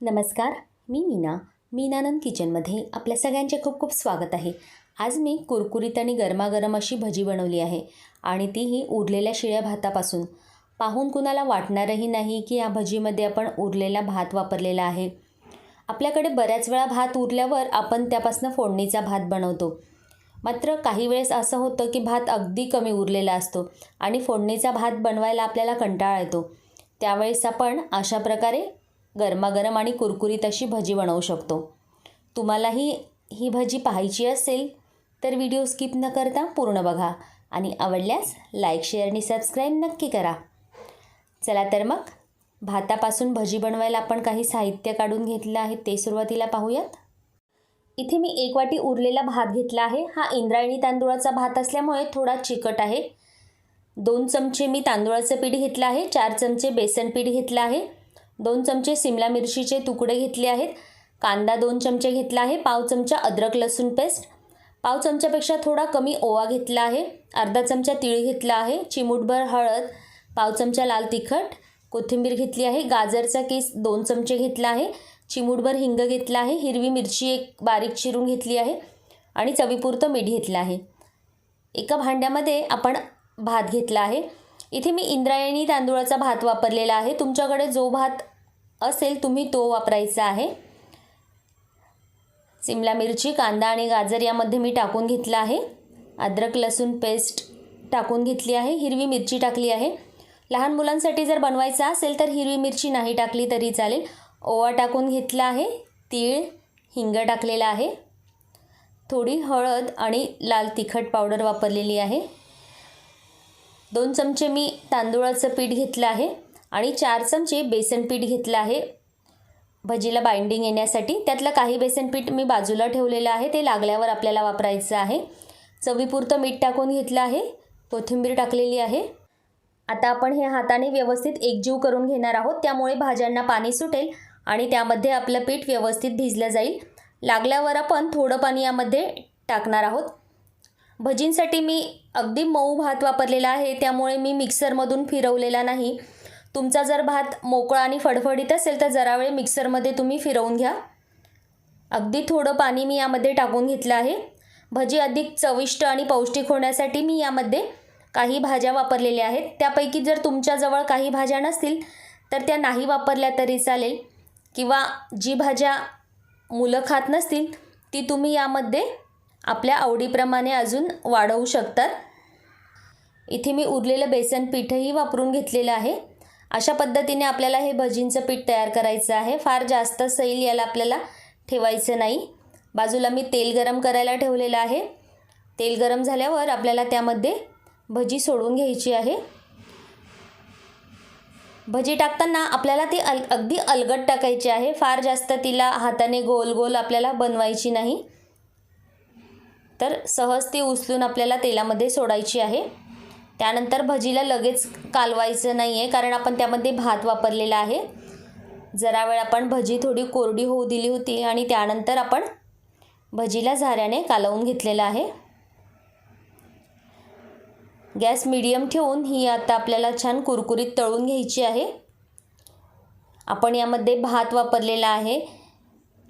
नमस्कार मी मीना. मीनानंद किचनमध्ये आपल्या सगळ्यांचे खूप खूप स्वागत आहे. आज मी कुरकुरीत आणि गरमागरम अशी भजी बनवली आहे आणि तीही उरलेल्या शिळ्या भातापासून. पाहून कुणाला वाटणारही नाही की या भजीमध्ये आपण उरलेला भात वापरलेला आहे. आपल्याकडे बऱ्याच वेळा भात उरल्यावर आपण त्यापासून फोडणीचा भात बनवतो. मात्र काही वेळेस असं होतं की भात अगदी कमी उरलेला असतो आणि फोडणीचा भात बनवायला आपल्याला कंटाळा येतो. त्यावेळेस आपण अशा प्रकारे गरमागरम आणि कुरकुरीत अशी भजी बनवू शकतो. तुम्हालाही ही भजी पाहायची असेल तर व्हिडिओ स्किप न करता पूर्ण बघा आणि आवडल्यास लाईक शेअर आणि सबस्क्राईब नक्की करा. चला तर मग भातापासून भजी बनवायला आपण काही साहित्य काढून घेतलं आहे ते सुरुवातीला पाहूयात. इथे मी एक वाटी उरलेला भात घेतला आहे. हा इंद्रायणी तांदूळाचा भात असल्यामुळे थोडा चिकट आहे. दोन चमचे मी तांदूळाचं पीठ घेतलं आहे चार चमचे बेसन पीठ घेतलं आहे. दोन चमचे सिमला मिरचीचे तुकडे घेतले आहेत. कांदा दोन चमचे घेतला आहे. पाव चमचा अद्रक लसूण पेस्ट. पाव चमच्यापेक्षा थोडा कमी ओवा घेतला आहे. अर्धा चमचा तिळ घेतला आहे. चिमूटभर हळद पाव चमचा लाल तिखट. कोथिंबीर घेतली आहे. गाजरचा केस दोन चमचे घेतला आहे. चिमूटभर हिंग घेतला आहे. हिरवी मिरची एक बारीक चिरून घेतली आहे आणि चवीपुरतं मीठ घेतलं आहे. एका भांड्यामध्ये आपण भात घेतला आहे. इथे मी इंद्रायणी तांदूळाचा भात वापरलेला आहे. तुमच्याकडे जो भात असेल तुम्ही तो वापरायचा आहे. सिमला मिरची कांदा आणि गाजर यामध्ये मी टाकून घेतला आहे. अद्रक लसूण पेस्ट टाकून घेतली आहे. हिरवी मिरची टाकली आहे. लहान मुलांसाठी जर बनवायचा असेल तर हिरवी मिरची नाही टाकली तरी चालेल. ओवा टाकून घेतला आहे. तीळ हिंग टाकलेला आहे. थोडी हळद आणि लाल तिखट पावडर वापरलेली आहे. दोन चमचे मी तांदूळाचं पीठ घेतलं आहे आणि चार चमचे बेसन पीठ घेतलं आहे भजीला बाइंडिंग येण्यासाठी. त्यातलं काही बेसन पीठ मी बाजूला ठेवलेलं आहे. ते लागल्यावर आपल्याला वापरायचं आहे. चवीपुरतं मीठ टाकून घेतलं आहे. कोथिंबीर टाकलेली आहे. आता आपण हे हाताने व्यवस्थित एकजीव करून घेणार आहोत. त्यामुळे भाज्यांना पाणी सुटेल आणि त्यामध्ये आपलं पीठ व्यवस्थित भिजलं जाईल. लागल्यावर आपण थोडं पाणी यामध्ये टाकणार आहोत. भजींसाठी मी अगदी मऊ भात वापरलेला आहे त्यामुळे मी मिक्सरमधून फिरवलेला नाही. तुमचा जर भात मोकळा आणि फडफडीत असेल तर जरा वेळ मिक्सरमध्ये तुम्ही फिरवून घ्या. अगदी थोडं पाणी मी यामध्ये टाकून घेतलं आहे. भजी अधिक चविष्ट आणि पौष्टिक होण्यासाठी मी यामध्ये काही भाज्या वापरलेल्या आहेत. त्यापैकी जर तुमच्याजवळ काही भाज्या नसतील तर त्या नाही वापरल्या तरी चालेल. किंवा जी भाज्या मुलं खात नसतील ती तुम्ही यामध्ये आपल्या आवडीप्रमाणे अजून वाढवू शकतात. इथे मी उरलेलं बेसन पीठही वापरून घेतलेलं आहे. अशा पद्धतीने आपल्याला हे भजींचं पीठ तयार करायचं आहे. फार जास्त सैल याला आपल्याला ठेवायचं नाही. बाजूला मी तेल गरम करायला ठेवलेलं आहे. तेल गरम झाल्यावर आपल्याला त्यामध्ये भजी सोडून घ्यायची आहे. भजी टाकताना आपल्याला ती अल अगदी अलगट टाकायची आहे. फार जास्त तिला हाताने गोल गोल आपल्याला बनवायची नाही. तर सहज ती उचलून आपल्याला तेलामध्ये सोडायची आहे. त्यानंतर भजीला लगेच कालवायचं नाही आहे कारण आपण त्यामध्ये भात वापरलेला आहे. जरा वेळ आपण भजी थोडी कोरडी होऊ दिली होती आणि त्यानंतर आपण भजीला झाऱ्याने कालवून घेतलेलं आहे. गॅस मिडियम ठेवून ही आता आपल्याला छान कुरकुरीत तळून घ्यायची आहे. आपण यामध्ये भात वापरलेला आहे.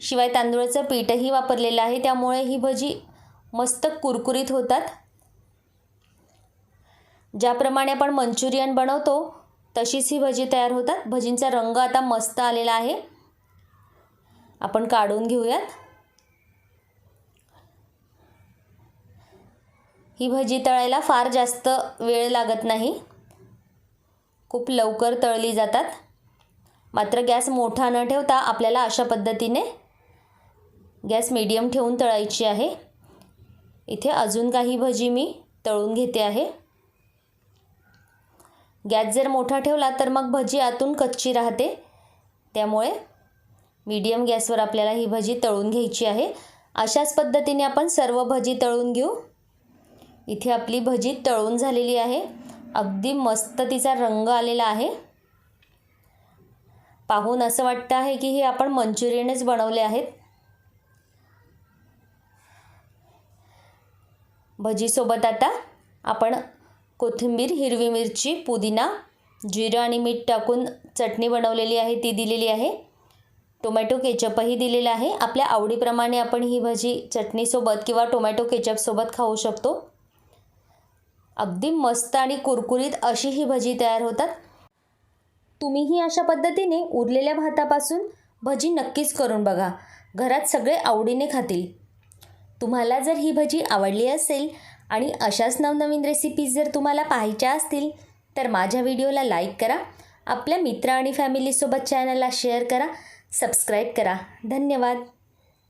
शिवाय तांदूळाचं पीठही वापरलेलं आहे. त्यामुळे ही भजी मस्त कुरकुरीत होतात. ज्याप्रमाणे आपण मंचुरियन बनवतो तशीच ही भजी तयार होतात. भजींचा रंग आता मस्त आलेला आहे. आपण काढून घेऊयात. ही भजी तळायला फार जास्त वेळ लागत नाही. खूप लवकर तळली जातात. मात्र गॅस मोठा न ठेवता आपल्याला अशा पद्धतीने गॅस मीडियम ठेवून तळायची आहे. इथे अजून काही भजी मी तळून घेते आहे. गॅस जर मोठा ठेवला तर मग भजी आतून कच्ची राहते. त्यामुळे मीडियम गॅसवर आपल्याला ही भजी तळून घ्यायची आहे. अशाच पद्धतीने आपण सर्व भजी तळून घेऊ. इथे आपली भजी तळून झालेली आहे. अगदी मस्त तिचा रंग आलेला आहे. पाहून असं वाटतं आहे की हे आपण मंचुरियनच बनवले आहेत. भजीसोबत आता आपण कोथिंबीर हिरवी मिरची पुदिना जिरं आणि मीठ टाकून चटणी बनवलेली आहे ती दिलेली आहे. टोमॅटो केचपही दिलेला आहे. आपल्या आवडीप्रमाणे आपण ही भजी चटणीसोबत किंवा टोमॅटो केचपसोबत खाऊ शकतो. अगदी मस्त आणि कुरकुरीत अशी ही भजी तयार होतात. तुम्हीही अशा पद्धतीने उरलेल्या भातापासून भजी नक्कीच करून बघा. घरात सगळे आवडीने खातील. तुम्हाला जर ही भजी आवडली असेल आणि अशाच नवनवीन रेसिपीज जर तुम्हाला पाहायच्या असतील तर माझ्या व्हिडिओला लाईक करा. आपल्या मित्र आणि फॅमिलीसोबत चॅनलला शेअर करा. सबस्क्राईब करा. धन्यवाद.